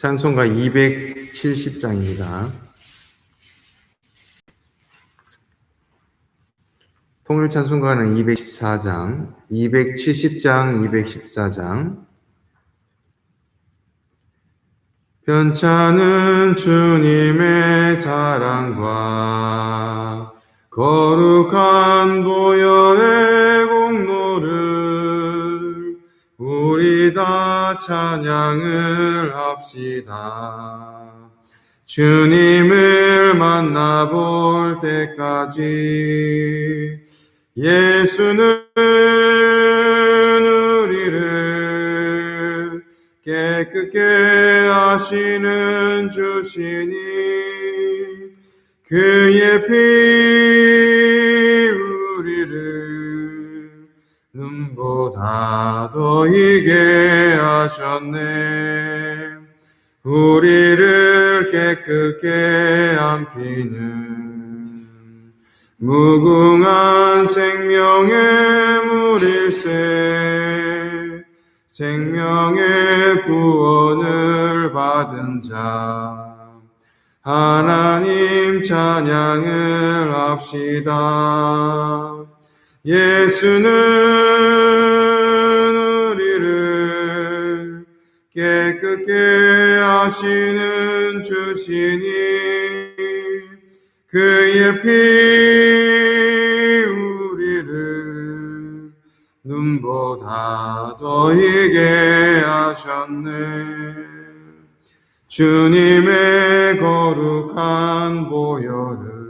찬송가 270장입니다. 통일 찬송가는 214장, 270장, 214장. 편찮은 주님의 사랑과 거룩한 보혈의 공로를 우리 다 찬양을 합시다. 주님을 만나볼 때까지 예수는 우리를 깨끗게 하시는 주시니 그의 피 눈보다 더 이게 하셨네. 우리를 깨끗게 한 피는 무궁한 생명의 물일세. 생명의 구원을 받은 자 하나님 찬양을 합시다 예수는 우리를 깨끗게 하시는 주시니 그의 피 우리를 눈보다 더 이게 하셨네. 주님의 거룩한 보혈을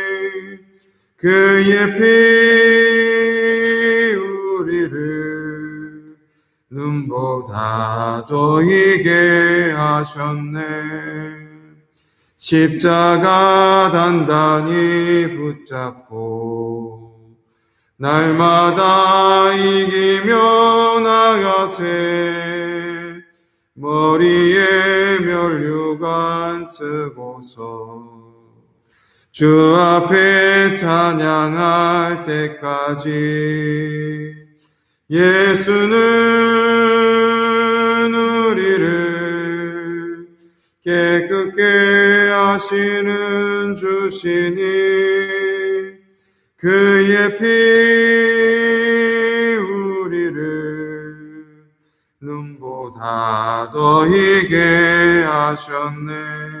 그의 피 우리를 눈보다 더 이게 하셨네. 십자가 단단히 붙잡고 날마다 이기며 나가세 머리에 면류관 쓰고서 주 앞에 찬양할 때까지 예수는 우리를 깨끗게 하시는 주시니 그의 피 우리를 눈보다 더 이게 하셨네.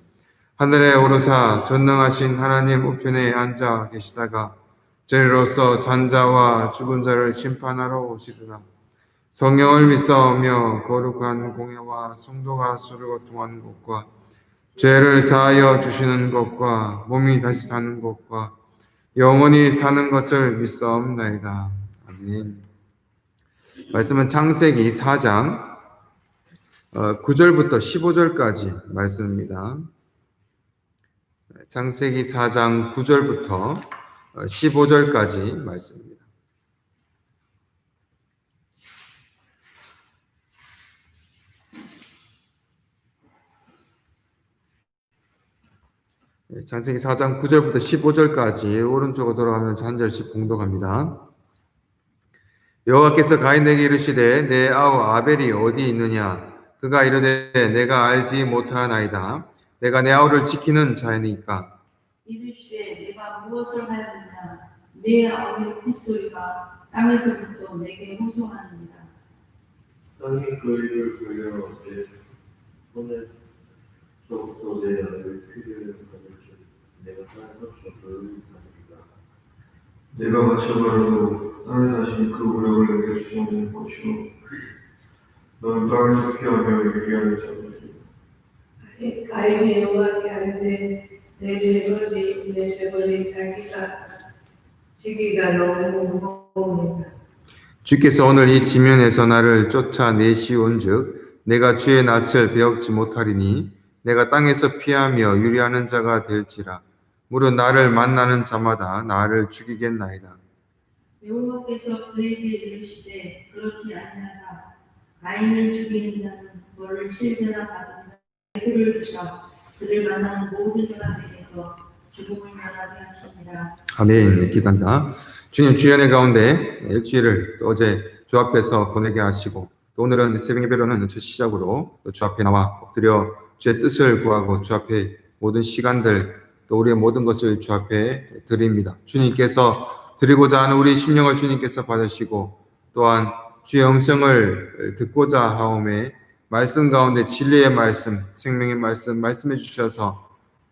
하늘에 오르사 전능하신 하나님 우편에 앉아 계시다가 저리로서 산자와 죽은 자를 심판하러 오시리라. 성령을 믿사오며 거룩한 공예와 성도가 서로 고통하는 것과 죄를 사하여 주시는 것과 몸이 다시 사는 것과 영원히 사는 것을 믿사옵나이다. 아멘. 말씀은 창세기 4장 9절부터 15절까지 말씀입니다. 창세기 4장 9절부터 15절까지 말씀입니다. 네, 창세기 4장 9절부터 15절까지 오른쪽으로 돌아가면서 한 절씩 공독합니다. 여호와께서 가인에게 이르시되 내 아우 아벨이 어디 있느냐 그가 이르되 내가 알지 못하나이다 내가 내 아우를 지키는 자이니까. 이르시되 내가 무엇을 하였느냐? 내 아우의 핏소리가 땅에서부터 내게 호소하느니라. 땅이 그 일을 돌려 내 손에 저부터 내 아들 피를 줄 내가 땅에서 저주를 받으리라. 내가 맞춰가라도 땅에 다시 그 우력을 내게 주시는 것이요. 너는 땅에서 피하며 하는데 내 재벌이 내 재벌이 자기가 지기가 너무 무거우니까. 주께서 오늘 이 지면에서 나를 쫓아내시온즉 내가 주의 낯을 배웁지 못하리니 내가 땅에서 피하며 유리하는 자가 될지라. 무릇 나를 만나는 자마다 나를 죽이겠나이다. 여호와께서 그에게 이르시되 그렇지 아니하다. 가인을 죽이는 자는 벌을 칠배나 받으리 라 그를 주사 그를 만나는 모든 사람에게서 죽음을 면하게 하시니라 아멘. 기도합니다. 주님 주연의 가운데 일주일을 또 어제 주 앞에서 보내게 하시고 또 오늘은 새벽 예배로는 첫 시작으로 또 주 앞에 나와 엎드려 주의 뜻을 구하고 주 앞에 모든 시간들 또 우리의 모든 것을 주 앞에 드립니다. 주님께서 드리고자 하는 우리 심령을 주님께서 받으시고 또한 주의 음성을 듣고자 하오매 말씀 가운데 진리의 말씀, 생명의 말씀 말씀해 주셔서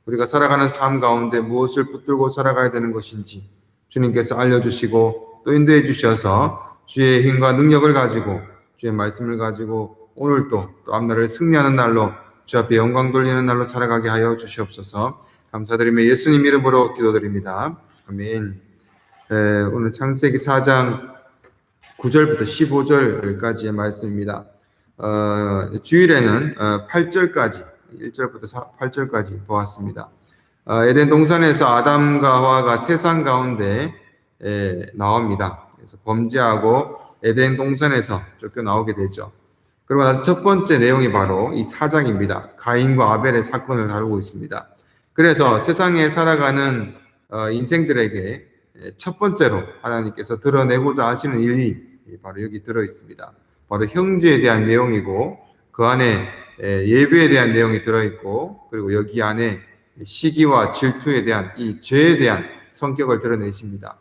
우리가 살아가는 삶 가운데 무엇을 붙들고 살아가야 되는 것인지 주님께서 알려주시고 또 인도해 주셔서 주의 힘과 능력을 가지고 주의 말씀을 가지고 오늘도 또 앞날을 승리하는 날로 주 앞에 영광 돌리는 날로 살아가게 하여 주시옵소서 감사드리며 예수님 이름으로 기도드립니다. 아멘. 에, 오늘 창세기 4장 9절부터 15절까지의 말씀입니다. 어, 주일에는 어, 8절까지 1절부터 8절까지 보았습니다. 어, 에덴 동산에서 아담과 하와가 세상 가운데 에, 나옵니다. 그래서 범죄하고 에덴 동산에서 쫓겨 나오게 되죠. 그리고 나서 첫 번째 내용이 바로 이 사장입니다. 가인과 아벨의 사건을 다루고 있습니다. 그래서 세상에 살아가는 어, 인생들에게 에, 첫 번째로 하나님께서 드러내고자 하시는 일이 바로 여기 들어 있습니다. 바로 형제에 대한 내용이고 그 안에 에, 예배에 대한 내용이 들어 있고 그리고 여기 안에 시기와 질투에 대한 이 죄에 대한 성격을 드러내십니다.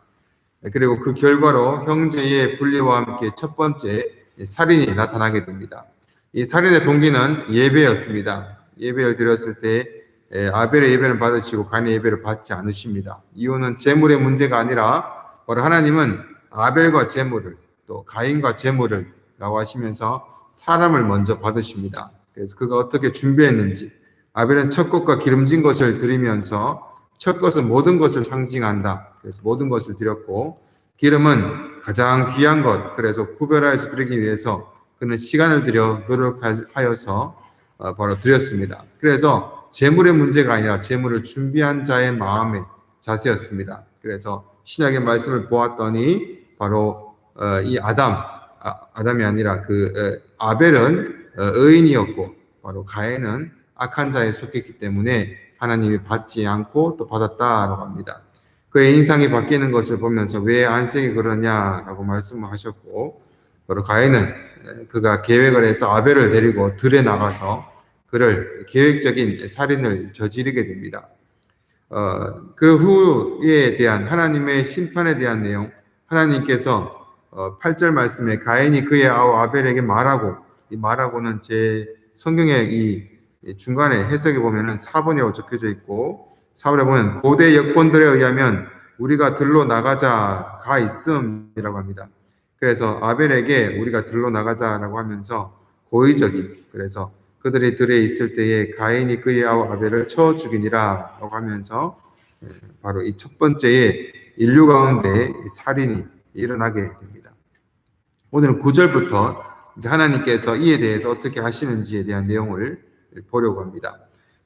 그리고 그 결과로 형제의 분리와 함께 첫 번째 살인이 나타나게 됩니다. 이 살인의 동기는 예배였습니다. 예배를 드렸을 때 에, 아벨의 예배를 받으시고 간의 예배를 받지 않으십니다. 이유는 재물의 문제가 아니라 바로 하나님은 아벨과 재물을 또 가인과 재물을 라고 하시면서 사람을 먼저 받으십니다. 그래서 그가 어떻게 준비했는지 아벨은 첫 것과 기름진 것을 드리면서 첫 것은 모든 것을 상징한다. 그래서 모든 것을 드렸고 기름은 가장 귀한 것. 그래서 구별하여서 드리기 위해서 그는 시간을 들여 노력하여서 어, 바로 드렸습니다. 그래서 재물의 문제가 아니라 재물을 준비한 자의 마음의 자세였습니다. 그래서 신약의 말씀을 보았더니 바로 어, 이 아담, 아, 아담이 아니라 그 어, 아벨은 어, 의인이었고 바로 가인은 악한 자에 속했기 때문에 하나님이 받지 않고 또 받았다라고 합니다. 그의 인상이 바뀌는 것을 보면서 왜 안색이 그러냐라고 말씀을 하셨고 바로 가인은 그가 계획을 해서 아벨을 데리고 들에 나가서 그를 계획적인 살인을 저지르게 됩니다. 어, 그 후에 대한 하나님의 심판에 대한 내용, 하나님께서 어, 8절 말씀에 가인이 그의 아우 아벨에게 말하고 이 말하고는 제 성경의 이 중간에 해석에 보면은 4번이라고 적혀져 있고 4번에 보면 고대 여권들에 의하면 우리가 들로 나가자 가 있음이라고 합니다. 그래서 아벨에게 우리가 들로 나가자라고 하면서 고의적인 그래서 그들이 들에 있을 때에 가인이 그의 아우 아벨을 쳐 죽이니라라고 하면서 예, 바로 이 첫 번째의 인류 가운데 이 살인이 일어나게 됩니다. 오늘은 9절부터 이제 하나님께서 이에 대해서 어떻게 하시는지에 대한 내용을 보려고 합니다.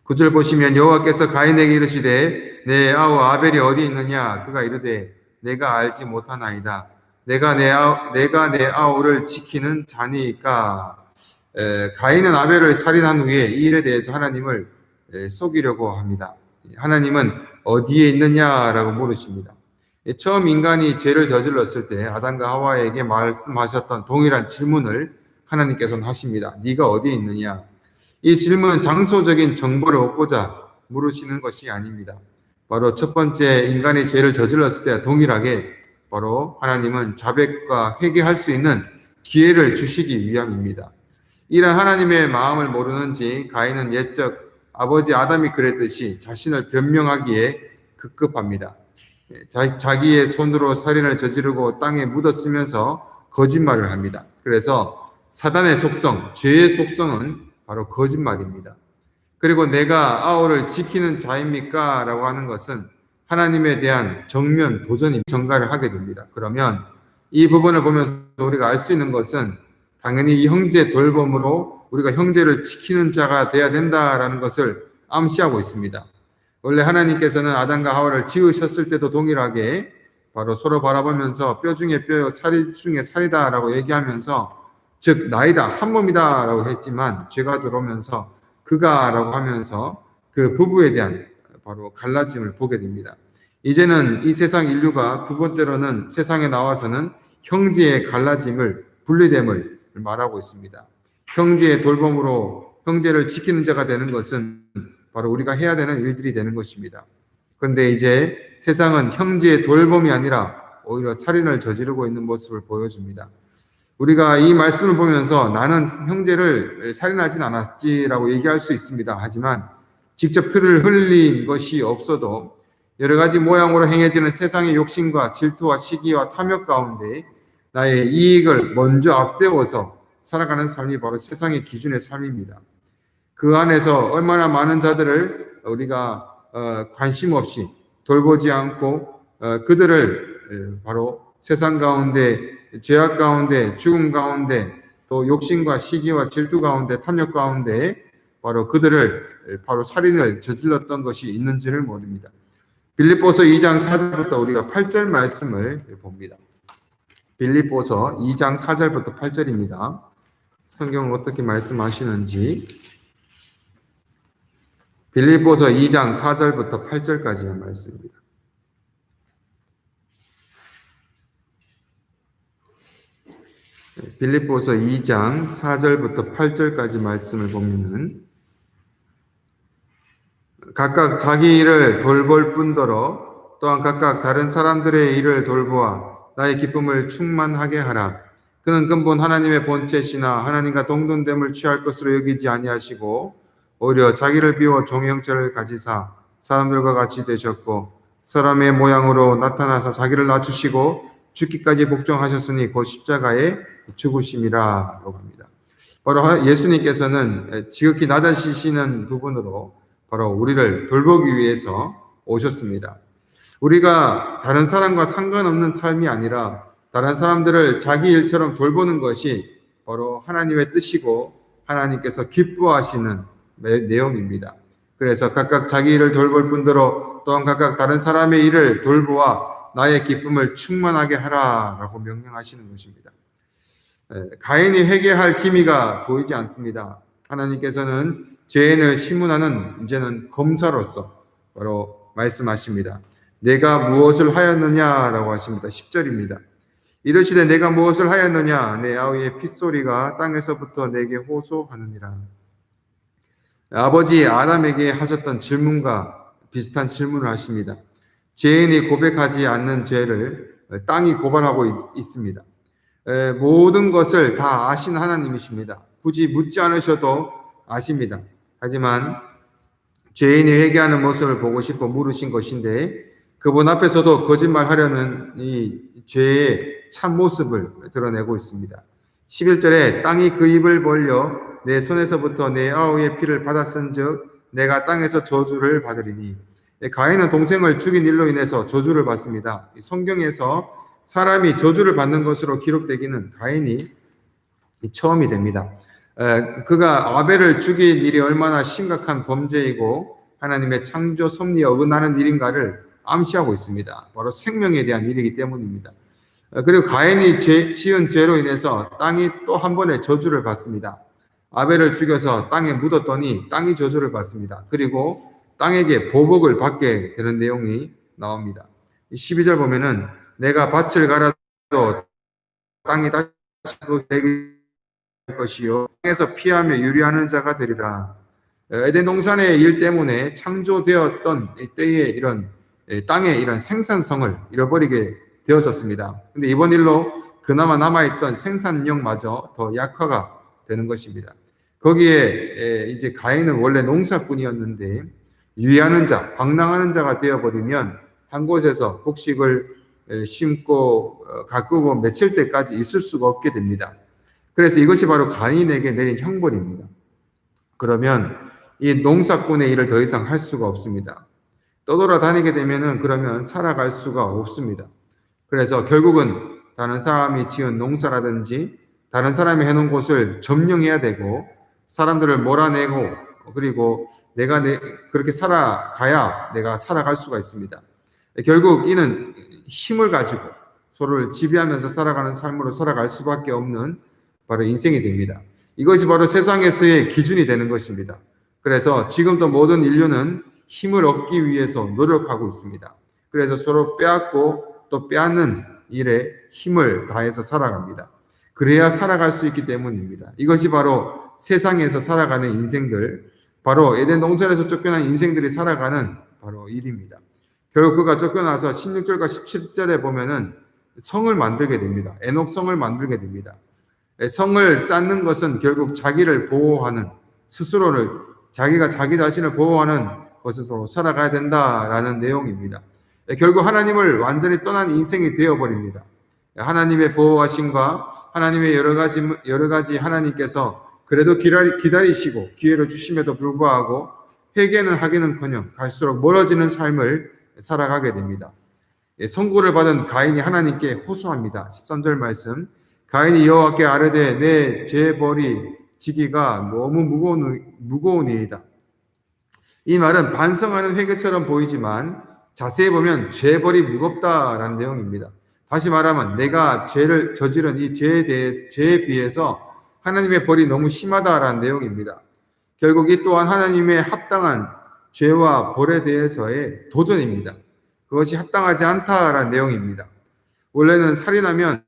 9절 보시면 여호와께서 가인에게 이르시되 내 아우 아벨이 어디 있느냐 그가 이르되 내가 알지 못하나이다 내가 내 아우 내가 내 아우를 지키는 자니까 에, 가인은 아벨을 살인한 후에 이 일에 대해서 하나님을 에, 속이려고 합니다. 하나님은 어디에 있느냐라고 물으십니다. 예, 처음 인간이 죄를 저질렀을 때 아담과 하와에게 말씀하셨던 동일한 질문을 하나님께서는 하십니다. 네가 어디에 있느냐? 이 질문은 장소적인 정보를 얻고자 물으시는 것이 아닙니다. 바로 첫 번째 인간이 죄를 저질렀을 때와 동일하게 바로 하나님은 자백과 회개할 수 있는 기회를 주시기 위함입니다. 이런 하나님의 마음을 모르는지 가인은 옛적 아버지 아담이 그랬듯이 자신을 변명하기에 급급합니다. 예, 자, 자기의 손으로 살인을 저지르고 땅에 묻었으면서 거짓말을 합니다. 그래서 사단의 속성, 죄의 속성은 바로 거짓말입니다. 그리고 내가 아우를 지키는 자입니까? 라고 하는 것은 하나님에 대한 정면 도전이 전가를 하게 됩니다. 그러면 이 부분을 보면서 우리가 알 수 있는 것은 당연히 이 형제 돌봄으로 우리가 형제를 지키는 자가 돼야 된다라는 것을 암시하고 있습니다. 원래 하나님께서는 아담과 하와를 지으셨을 때도 동일하게 바로 서로 바라보면서 뼈 중에 뼈, 살 중에 살이다라고 얘기하면서 즉 나이다 한 몸이다라고 했지만 죄가 들어오면서 그가라고 하면서 그 부부에 대한 바로 갈라짐을 보게 됩니다. 이제는 이 세상 인류가 두 번째로는 세상에 나와서는 형제의 갈라짐을 분리됨을 말하고 있습니다. 형제의 돌봄으로 형제를 지키는 자가 되는 것은 바로 우리가 해야 되는 일들이 되는 것입니다. 그런데 이제 세상은 형제의 돌봄이 아니라 오히려 살인을 저지르고 있는 모습을 보여줍니다. 우리가 이 말씀을 보면서 나는 형제를 살인하진 않았지라고 얘기할 수 있습니다. 하지만 직접 피를 흘린 것이 없어도 여러 가지 모양으로 행해지는 세상의 욕심과 질투와 시기와 탐욕 가운데 나의 이익을 먼저 앞세워서 살아가는 삶이 바로 세상의 기준의 삶입니다. 그 안에서 얼마나 많은 자들을 우리가 어, 관심 없이 돌보지 않고 어, 그들을 에, 바로 세상 가운데 죄악 가운데 죽음 가운데 또 욕심과 시기와 질투 가운데 탐욕 가운데 바로 그들을 에, 바로 살인을 저질렀던 것이 있는지를 모릅니다. 빌립보서 2장 4절부터 우리가 8절 말씀을 봅니다. 빌립보서 2장 4절부터 8절입니다. 성경 어떻게 말씀하시는지 빌립보서 2장 4절부터 8절까지의 말씀입니다. 빌립보서 2장 4절부터 8절까지 말씀을 보면은 각각 자기 일을 돌볼 뿐더러 또한 각각 다른 사람들의 일을 돌보아 나의 기쁨을 충만하게 하라. 그는 근본 하나님의 본체시나 하나님과 동등됨을 취할 것으로 여기지 아니하시고 오히려 자기를 비워 종의 형체를 가지사 사람들과 같이 되셨고 사람의 모양으로 나타나서 자기를 낮추시고 죽기까지 복종하셨으니 곧 십자가에 죽으심이라고 합니다. 바로 예수님께서는 지극히 낮아지시는 부분으로 바로 우리를 돌보기 위해서 오셨습니다. 우리가 다른 사람과 상관없는 삶이 아니라 다른 사람들을 자기 일처럼 돌보는 것이 바로 하나님의 뜻이고 하나님께서 기뻐하시는 내용입니다. 그래서 각각 자기 일을 돌볼 뿐더러 또한 각각 다른 사람의 일을 돌보아 나의 기쁨을 충만하게 하라라고 명령하시는 것입니다. 가인이 회개할 기미가 보이지 않습니다. 하나님께서는 죄인을 시문하는 이제는 검사로서 바로 말씀하십니다. 내가 무엇을 하였느냐라고 하십니다. 10절입니다. 이르시되 내가 무엇을 하였느냐 내 아우의 핏소리가 땅에서부터 내게 호소하느니라. 아버지 아담에게 하셨던 질문과 비슷한 질문을 하십니다. 죄인이 고백하지 않는 죄를 땅이 고발하고 있습니다. 모든 것을 다 아신 하나님이십니다. 굳이 묻지 않으셔도 아십니다. 하지만 죄인이 회개하는 모습을 보고 싶어 물으신 것인데 그분 앞에서도 거짓말하려는 이 죄의 참 모습을 드러내고 있습니다. 11절에 땅이 그 입을 벌려 내 손에서부터 내 아우의 피를 받았은즉 내가 땅에서 저주를 받으리니 가인은 동생을 죽인 일로 인해서 저주를 받습니다. 성경에서 사람이 저주를 받는 것으로 기록되기는 가인이 처음이 됩니다. 그가 아벨을 죽인 일이 얼마나 심각한 범죄이고 하나님의 창조 섭리에 어긋나는 일인가를 암시하고 있습니다. 바로 생명에 대한 일이기 때문입니다. 그리고 가인이 죄, 지은 죄로 인해서 땅이 또 한 번의 저주를 받습니다. 아벨을 죽여서 땅에 묻었더니 땅이 저주를 받습니다. 그리고 땅에게 보복을 받게 되는 내용이 나옵니다. 12절 보면은 내가 밭을 갈아도 땅이 다시 되게 것이요 땅에서 피하며 유리하는 자가 되리라. 에덴 동산의 일 때문에 창조되었던 때의 이런 땅의 이런 생산성을 잃어버리게 되었었습니다. 근데 이번 일로 그나마 남아있던 생산력마저 더 약화가 되는 것입니다. 거기에 이제 가인은 원래 농사꾼이었는데 유의하는 자, 방랑하는 자가 되어버리면 한 곳에서 곡식을 에, 심고 어, 가꾸고 맺힐 때까지 있을 수가 없게 됩니다. 그래서 이것이 바로 가인에게 내린 형벌입니다. 그러면 이 농사꾼의 일을 더 이상 할 수가 없습니다. 떠돌아 다니게 되면은 그러면 살아갈 수가 없습니다. 그래서 결국은 다른 사람이 지은 농사라든지 다른 사람이 해놓은 곳을 점령해야 되고 사람들을 몰아내고 그리고 내가 내, 그렇게 살아가야 내가 살아갈 수가 있습니다. 결국 이는 힘을 가지고 서로를 지배하면서 살아가는 삶으로 살아갈 수밖에 없는 바로 인생이 됩니다. 이것이 바로 세상에서의 기준이 되는 것입니다. 그래서 지금도 모든 인류는 힘을 얻기 위해서 노력하고 있습니다. 그래서 서로 빼앗고 또 빼앗는 일에 힘을 다해서 살아갑니다. 그래야 살아갈 수 있기 때문입니다. 이것이 바로 세상에서 살아가는 인생들, 바로 에덴 동산에서 쫓겨난 인생들이 살아가는 바로 일입니다. 결국 그가 쫓겨나서 16절과 17절에 보면은 성을 만들게 됩니다. 에녹 성을 만들게 됩니다. 성을 쌓는 것은 결국 자기를 보호하는 스스로를 자기가 자기 자신을 보호하는 것으로 살아가야 된다라는 내용입니다. 결국 하나님을 완전히 떠난 인생이 되어 버립니다. 하나님의 보호하심과 하나님의 여러 가지 여러 가지 하나님께서 그래도 기다리, 기다리 시고 기회를 주심에도 불구하고 회개는 하기는커녕 갈수록 멀어지는 삶을 살아가게 됩니다. 예, 선고를 받은 가인이 하나님께 호소합니다. 13절 말씀. 가인이 여호와께 아뢰되 내 죄벌이 지기가 너무 무거운 무거우니이다. 이 말은 반성하는 회개처럼 보이지만 자세히 보면 죄벌이 무겁다라는 내용입니다. 다시 말하면 내가 죄를 저지른 이 죄에 대해 죄에 비해서 하나님의 벌이 너무 심하다라는 내용입니다. 결국 이 또한 하나님의 합당한 죄와 벌에 대해서의 도전입니다. 그것이 합당하지 않다라는 내용입니다. 원래는 살인하면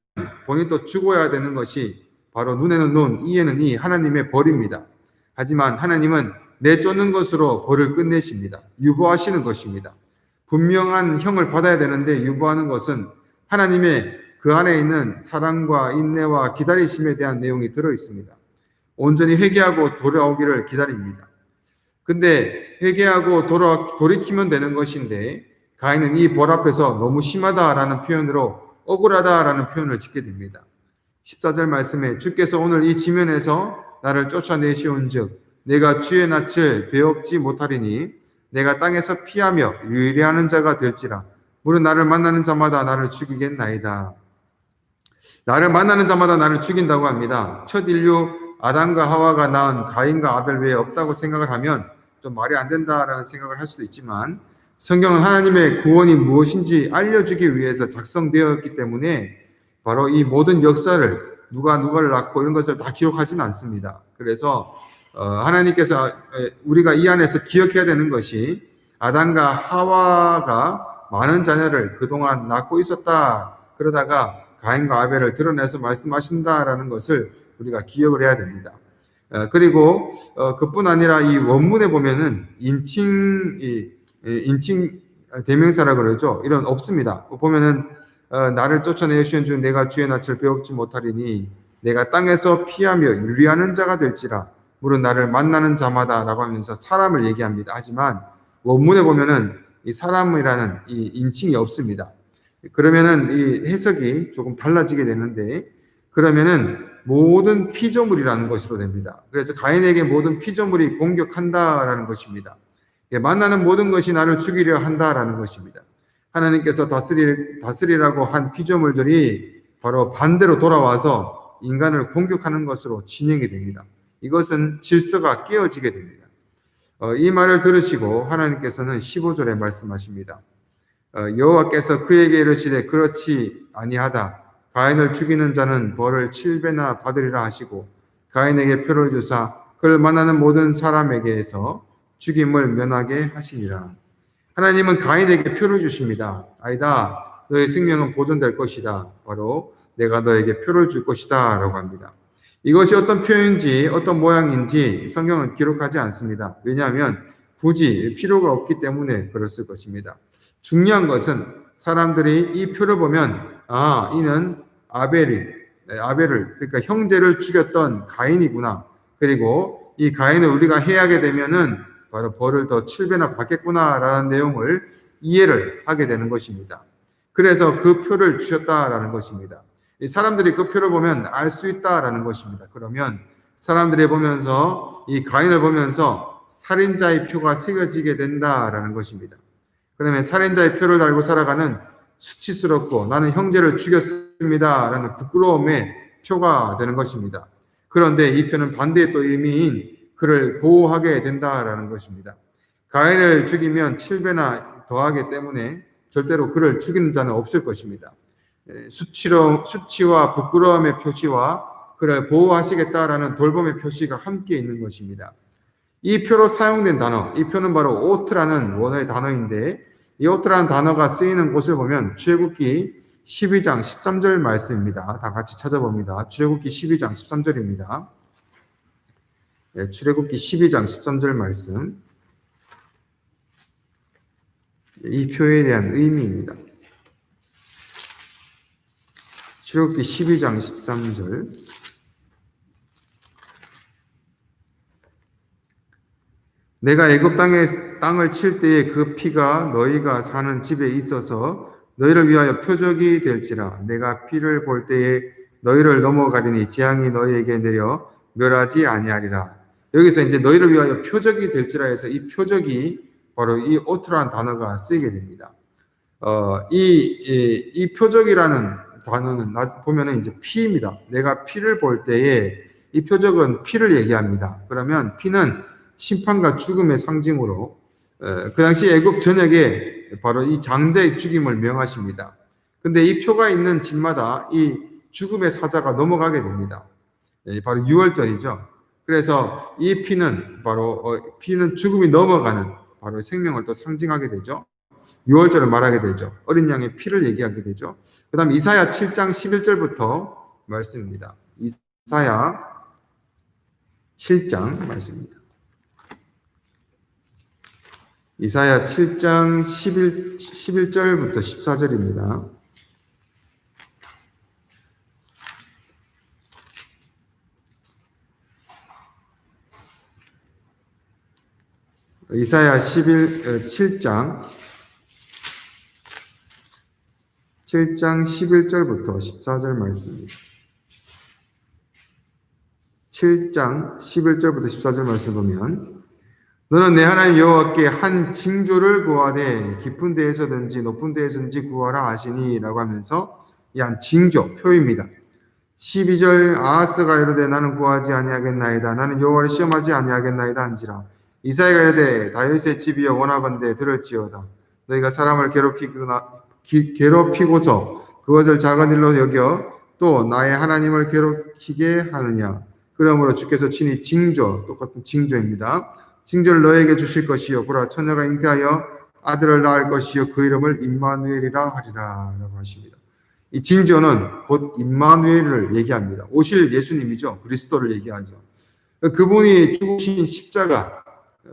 본인 또 죽어야 되는 것이 바로 눈에는 눈, 이에는 이 하나님의 벌입니다. 하지만 하나님은 내쫓는 것으로 벌을 끝내십니다. 유보하시는 것입니다. 분명한 형을 받아야 되는데 유보하는 것은 하나님의 그 안에 있는 사랑과 인내와 기다리심에 대한 내용이 들어 있습니다. 온전히 회개하고 돌아오기를 기다립니다. 근데 회개하고 돌아, 돌이키면 되는 것인데 가인은 이 벌 앞에서 너무 심하다라는 표현으로 억울하다라는 표현을 짓게 됩니다. 14절 말씀에 주께서 오늘 이 지면에서 나를 쫓아내시온 즉 내가 주의 낯을 배웁지 못하리니 내가 땅에서 피하며 유리하는 자가 될지라 무릇 나를 만나는 자마다 나를 죽이겠나이다. 나를 만나는 자마다 나를 죽인다고 합니다. 첫 인류 아담과 하와가 낳은 가인과 아벨 외에 없다고 생각을 하면 좀 말이 안 된다라는 생각을 할 수도 있지만 성경은 하나님의 구원이 무엇인지 알려주기 위해서 작성되었기 때문에 바로 이 모든 역사를 누가 누가를 낳고 이런 것을 다 기록하지는 않습니다. 그래서 어, 하나님께서 우리가 이 안에서 기억해야 되는 것이 아담과 하와가 많은 자녀를 그동안 낳고 있었다. 그러다가 가인과 아벨을 드러내서 말씀하신다라는 것을 우리가 기억을 해야 됩니다. 어, 그리고 어, 그뿐 아니라 이 원문에 보면은 인칭 이 인칭 대명사라 그러죠. 이런 없습니다. 보면은 어, 나를 쫓아내시는 중 내가 주의 낯을 배웁지 못하리니 내가 땅에서 피하며 유리하는 자가 될지라 물은 나를 만나는 자마다라고 하면서 사람을 얘기합니다. 하지만 원문에 보면은 이 사람이라는 이 인칭이 없습니다. 그러면은 이 해석이 조금 달라지게 되는데 그러면은 모든 피조물이라는 것으로 됩니다. 그래서 가인에게 모든 피조물이 공격한다라는 것입니다. 예, 만나는 모든 것이 나를 죽이려 한다라는 것입니다. 하나님께서 다스리, 다스리라고 한 피조물들이 바로 반대로 돌아와서 인간을 공격하는 것으로 진행이 됩니다. 이것은 질서가 깨어지게 됩니다. 어, 이 말을 들으시고 하나님께서는 15절에 말씀하십니다. 어, 여호와께서 그에게 이르시되 그렇지 아니하다. 가인을 죽이는 자는 벌을 7배나 받으리라 하시고 가인에게 표를 주사 그를 만나는 모든 사람에게서 죽임을 면하게 하시니라. 하나님은 가인에게 표를 주십니다. 아니다. 너의 생명은 보존될 것이다. 바로 내가 너에게 표를 줄 것이다. 라고 합니다. 이것이 어떤 표현인지 어떤 모양인지 성경은 기록하지 않습니다. 왜냐하면 굳이 필요가 없기 때문에 그랬을 것입니다. 중요한 것은 사람들이 이 표를 보면 아 이는 아벨이 네, 아벨을 그러니까 형제를 죽였던 가인이구나. 그리고 이 가인을 우리가 해하게 되면은 바로 벌을 더 7배나 받겠구나라는 내용을 이해를 하게 되는 것입니다. 그래서 그 표를 주셨다라는 것입니다. 이 사람들이 그 표를 보면 알 수 있다라는 것입니다. 그러면 사람들이 보면서 이 가인을 보면서 살인자의 표가 새겨지게 된다라는 것입니다. 그러면 살인자의 표를 달고 살아가는 수치스럽고 나는 형제를 죽였습니다라는 부끄러움의 표가 되는 것입니다. 그런데 이 표는 반대의 또 의미인 그를 보호하게 된다라는 것입니다. 가인을 죽이면 7배나 더하기 때문에 절대로 그를 죽이는 자는 없을 것입니다. 에, 수치로, 수치와 부끄러움의 표시와 그를 보호하시겠다라는 돌봄의 표시가 함께 있는 것입니다. 이 표로 사용된 단어, 이 표는 바로 오트라는 원어의 단어인데 이 오트라는 단어가 쓰이는 곳을 보면 출애굽기 12장 13절 말씀입니다. 다 같이 찾아봅니다. 출애굽기 12장 13절입니다. 네, 출애굽기 12장 13절 말씀. 이 표에 대한 의미입니다. 출애굽기 12장 13절. 내가 애굽 땅에 땅을 칠 때에 그 피가 너희가 사는 집에 있어서 너희를 위하여 표적이 될지라 내가 피를 볼 때에 너희를 넘어가리니 재앙이 너희에게 내려 멸하지 아니하리라. 여기서 이제 너희를 위하여 표적이 될지라 해서 이 표적이 바로 이 오트라는 단어가 쓰이게 됩니다. 어, 이, 이, 이 표적이라는 단어는 나 보면은 이제 피입니다. 내가 피를 볼 때에 이 표적은 피를 얘기합니다. 그러면 피는 심판과 죽음의 상징으로 에, 그 당시 애굽 전역에 바로 이 장자의 죽임을 명하십니다. 근데 이 표가 있는 집마다 이 죽음의 사자가 넘어가게 됩니다. 예, 바로 6월절이죠. 그래서 이 피는 바로 어, 피는 죽음이 넘어가는 바로 생명을 또 상징하게 되죠. 6월절을 말하게 되죠. 어린 양의 피를 얘기하게 되죠. 그 다음 이사야 7장 11절부터 말씀입니다. 이사야 7장 말씀입니다. 이사야 7장 11, 11절부터 14절입니다. 이사야 11, 7장 7장 11절부터 14절 말씀입니다. 7장 11절부터 14절 말씀 보면 너는 내 하나님 여호와께 한 징조를 구하되 깊은 데에서든지 높은 데에서든지 구하라 하시니라고 하면서 이 한 징조 표입니다. 12절 아하스가 이르되 나는 구하지 아니하겠나이다. 나는 여호와를 시험하지 아니하겠나이다 한지라. 이사야가 이르되 다윗의 집이여 원하건대 들을지어다. 너희가 사람을 괴롭히거나 기- 괴롭히고서 그것을 작은 일로 여겨 또 나의 하나님을 괴롭히게 하느냐. 그러므로 주께서 친히 징조 똑같은 징조입니다 징조를 너에게 주실 것이요. 보라 처녀가 잉태하여 아들을 낳을 것이요. 그 이름을 임마누엘이라 하리라. 라고 하십니다. 이 징조는 곧 임마누엘을 얘기합니다. 오실 예수님이죠. 그리스도를 얘기하죠. 그분이 죽으신 십자가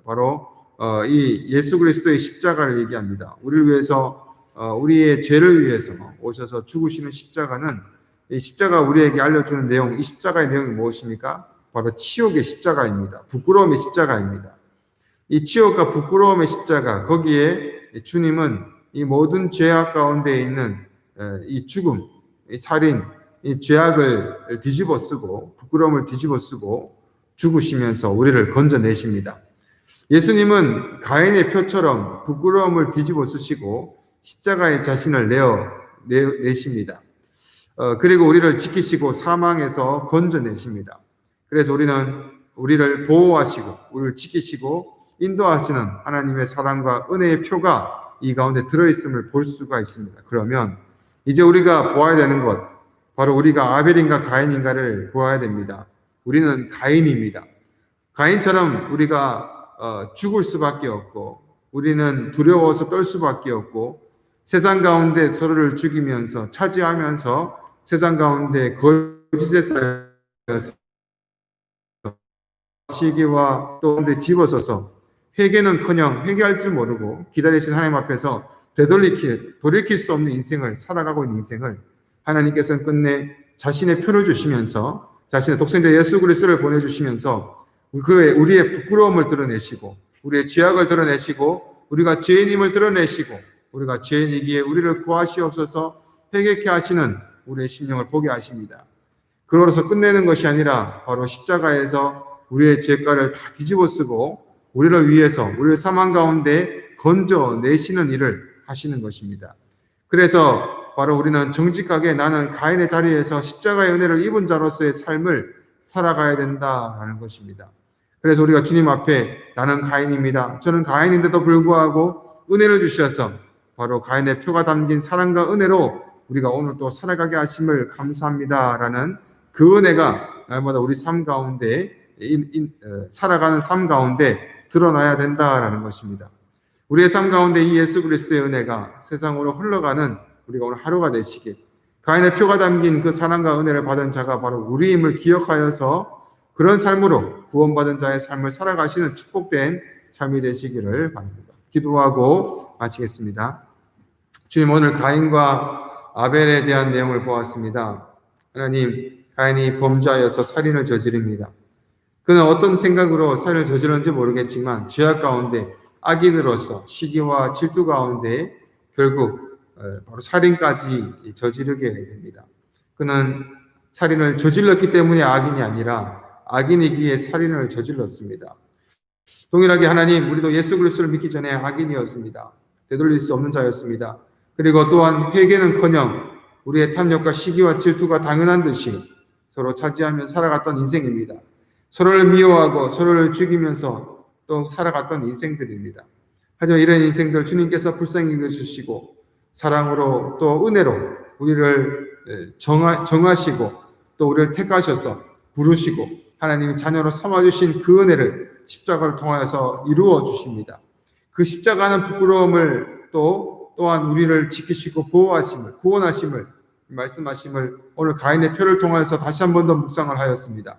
바로 어, 이 예수 그리스도의 십자가를 얘기합니다. 우리를 위해서 어, 우리의 죄를 위해서 오셔서 죽으시는 십자가는 이 십자가 우리에게 알려주는 내용, 이 십자가의 내용이 무엇입니까? 바로 치욕의 십자가입니다. 부끄러움의 십자가입니다. 이 치욕과 부끄러움의 십자가, 거기에 주님은 이 모든 죄악 가운데 있는 에, 이 죽음, 이 살인, 이 죄악을 뒤집어 쓰고 부끄러움을 뒤집어 쓰고 죽으시면서 우리를 건져내십니다. 예수님은 가인의 표처럼 부끄러움을 뒤집어 쓰시고 십자가의 자신을 내어 내, 내십니다. 어, 그리고 우리를 지키시고 사망에서 건져내십니다. 그래서 우리는 우리를 보호하시고 우리를 지키시고 인도하시는 하나님의 사랑과 은혜의 표가 이 가운데 들어있음을 볼 수가 있습니다. 그러면 이제 우리가 보아야 되는 것 바로 우리가 아벨인가 가인인가를 보아야 됩니다. 우리는 가인입니다. 가인처럼 우리가 어, 죽을 수밖에 없고 우리는 두려워서 떨 수밖에 없고 세상 가운데 서로를 죽이면서 차지하면서 세상 가운데 거짓에 쌓여서 시기와 또 가운데 집어서서 회개는커녕 회개할 줄 모르고 기다리신 하나님 앞에서 되돌리킬 돌이킬 수 없는 인생을 살아가고 있는 인생을 하나님께서는 끝내 자신의 표를 주시면서 자신의 독생자 예수 그리스도를 보내주시면서 그 우리의 부끄러움을 드러내시고 우리의 죄악을 드러내시고 우리가 죄인임을 드러내시고 우리가 죄인이기에 우리를 구하시옵소서 회개케 하시는 우리의 심령을 보게 하십니다. 그러로서 끝내는 것이 아니라 바로 십자가에서 우리의 죄가를 다 뒤집어 쓰고 우리를 위해서 우리를 사망 가운데 건져 내시는 일을 하시는 것입니다. 그래서 바로 우리는 정직하게 나는 가인의 자리에서 십자가의 은혜를 입은 자로서의 삶을 살아가야 된다라는 것입니다. 그래서 우리가 주님 앞에 나는 가인입니다. 저는 가인인데도 불구하고 은혜를 주셔서 바로 가인의 표가 담긴 사랑과 은혜로 우리가 오늘 또 살아가게 하심을 감사합니다라는 그 은혜가 날마다 우리 삶 가운데 어, 살아가는 삶 가운데 드러나야 된다라는 것입니다. 우리의 삶 가운데 이 예수 그리스도의 은혜가 세상으로 흘러가는 우리가 오늘 하루가 되시길 가인의 표가 담긴 그 사랑과 은혜를 받은 자가 바로 우리임을 기억하여서 그런 삶으로 구원받은 자의 삶을 살아가시는 축복된 삶이 되시기를 바랍니다. 기도하고 마치겠습니다. 주님 오늘 가인과 아벨에 대한 내용을 보았습니다. 하나님 가인이 범죄하여서 살인을 저지릅니다. 그는 어떤 생각으로 살인을 저지르는지 모르겠지만 죄악 가운데 악인으로서 시기와 질투 가운데 결국 어, 바로 살인까지 저지르게 됩니다. 그는 살인을 저질렀기 때문에 악인이 아니라 악인이기에 살인을 저질렀습니다. 동일하게 하나님 우리도 예수 그리스도를 믿기 전에 악인이었습니다. 되돌릴 수 없는 자였습니다. 그리고 또한 회개는커녕 우리의 탐욕과 시기와 질투가 당연한 듯이 서로 차지하며 살아갔던 인생입니다. 서로를 미워하고 서로를 죽이면서 또 살아갔던 인생들입니다. 하지만 이런 인생들 주님께서 불쌍히 여겨주시고 사랑으로 또 은혜로 우리를 정하, 정하시고 또 우리를 택하셔서 부르시고 하나님이 자녀로 삼아주신 그 은혜를 십자가를 통하여서 이루어 주십니다. 그 십자가는 부끄러움을 또 또한 우리를 지키시고 보호하심을 구원하심을 말씀하심을 오늘 가인의 표를 통하여서 다시 한 번 더 묵상을 하였습니다.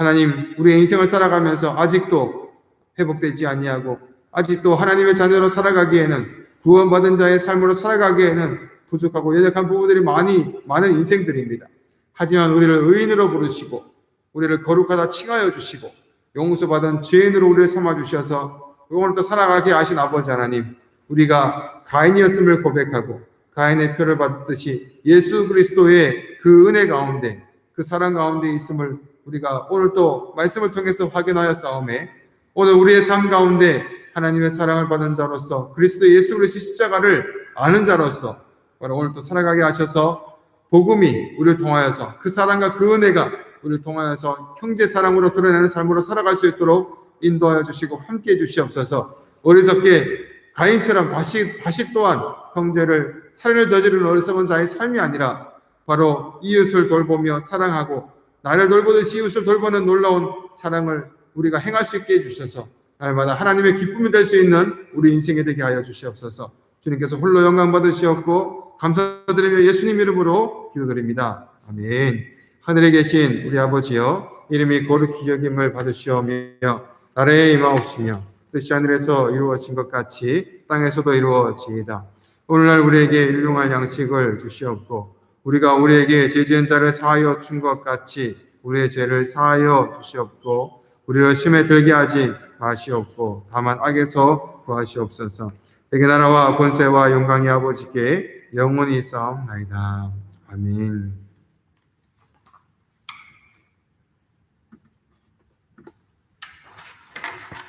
하나님 우리의 인생을 살아가면서 아직도 회복되지 아니하고 아직도 하나님의 자녀로 살아가기에는 구원받은 자의 삶으로 살아가기에는 부족하고 연약한 부분들이 많이 많은 인생들입니다. 하지만 우리를 의인으로 부르시고 우리를 거룩하다 칭하여 주시고 용서받은 죄인으로 우리를 삼아 주셔서 오늘 또 살아가게 하신 아버지 하나님 우리가 가인이었음을 고백하고 가인의 표를 받듯이 예수 그리스도의 그 은혜 가운데 그 사랑 가운데 있음을 우리가 오늘 또 말씀을 통해서 싸움에 오늘 우리의 삶 가운데 하나님의 사랑을 받은 자로서 그리스도 예수 그리스도 십자가를 아는 자로서 바로 오늘 또 살아가게 하셔서 복음이 우리를 통하여서 그 사랑과 그 은혜가 우리를 통하여서 형제 사랑으로 드러내는 삶으로 살아갈 수 있도록 인도하여 주시고 함께 해 주시옵소서. 어리석게 가인처럼 다시 다시 또한 형제를 살인을 저지르는 어리석은 자의 삶이 아니라 바로 이웃을 돌보며 사랑하고 나를 돌보듯이 이웃을 돌보는 놀라운 사랑을 우리가 행할 수 있게 해주셔서 날마다 하나님의 기쁨이 될 수 있는 우리 인생이 되게 하여 주시옵소서 주님께서 홀로 영광 받으시옵고 감사드리며 예수님 이름으로 기도드립니다. 아멘. 하늘에 계신 우리 아버지여 이름이 거룩히 여김을 받으시오며 나라에 임하옵시며 뜻이 하늘에서 이루어진 것 같이 땅에서도 이루어지이다. 오늘날 우리에게 일용할 양식을 주시옵고 우리가 우리에게 죄 지은 자를 사하여 준 것 같이 우리의 죄를 사하여 주시옵고 우리를 심에 들게 하지 마시옵고 다만 악에서 구하시옵소서. 내게 나라와 권세와 영광이 아버지께 영원히 있사옵나이다. 아멘.